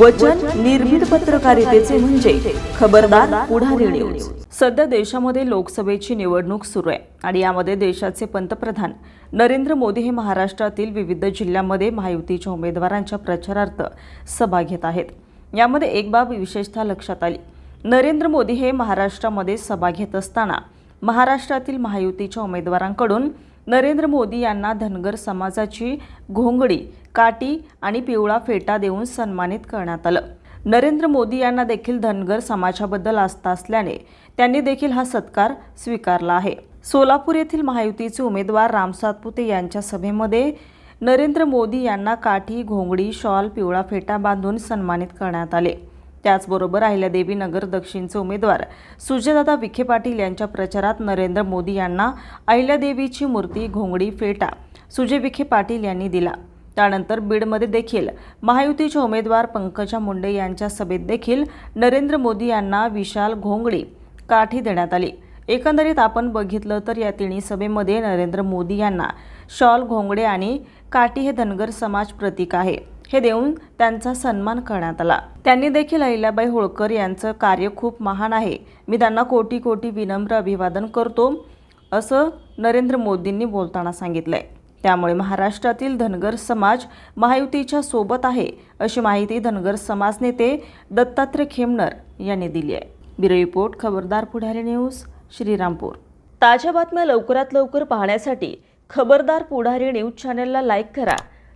वचन निर्भीड पत्रकारितेचे म्हणजे खबरदार पुढारी न्यूज सध्या देशामध्ये लोकसभेची निवडणूक सुरू आहे आणि यामध्ये देशाचे पंतप्रधान नरेंद्र मोदी हे महाराष्ट्रातील विविध जिल्ह्यांमध्ये महायुतीच्या उमेदवारांच्या प्रचारार्थ सभा घेत आहेत. यामध्ये एक बाब विशेषतः लक्षात आली. नरेंद्र मोदी हे महाराष्ट्रामध्ये सभा घेत असताना महाराष्ट्रातील महायुतीच्या उमेदवारांकडून नरेंद्र मोदी यांना धनगर समाजाची घोंगडी काठी आणि पिवळा फेटा देऊन सन्मानित करण्यात आलं. नरेंद्र मोदी यांना देखील धनगर समाजाबद्दल आस्था असल्याने त्यांनी देखील हा सत्कार स्वीकारला आहे. सोलापूर येथील महायुतीचे उमेदवार राम सातपुते यांच्या सभेमध्ये नरेंद्र मोदी यांना काठी घोंगडी शॉल पिवळा फेटा बांधून सन्मानित करण्यात आले. त्याचबरोबर अहिल्यादेवी नगर दक्षिणचे उमेदवार सुजयदादा विखे पाटील यांच्या प्रचारात नरेंद्र मोदी यांना अहिल्यादेवीची मूर्ती घोंगडी फेटा सुजय विखे पाटील यांनी दिला. त्यानंतर बीडमध्ये देखील महायुतीचे उमेदवार पंकजा मुंडे यांच्या सभेत देखील नरेंद्र मोदी यांना विशाल घोंगडी काठी देण्यात आली. एकंदरीत आपण बघितलं तर या तिन्ही सभेमध्ये नरेंद्र मोदी यांना शॉल घोंगडे आणि काठी हे धनगर समाज प्रतीक आहे. हे देऊन त्यांचा सन्मान करण्यात आला. त्यांनी देखील अहिल्याबाई होळकर यांचं कार्य खूप महान आहे. मी त्यांना कोटी कोटी विनम्र अभिवादन करतो असं नरेंद्र मोदींनी बोलताना सांगितलंय. त्यामुळे महाराष्ट्रातील धनगर समाज महायुतीच्या सोबत आहे अशी माहिती धनगर समाज नेते दत्तात्रय खेमनर यांनी दिली आहे. ब्युरो रिपोर्ट खबरदार पुढारी न्यूज श्रीरामपूर. ताज्या बातम्या लवकरात लवकर पाहण्यासाठी खबरदार पुढारी न्यूज चॅनलला लाईक करा.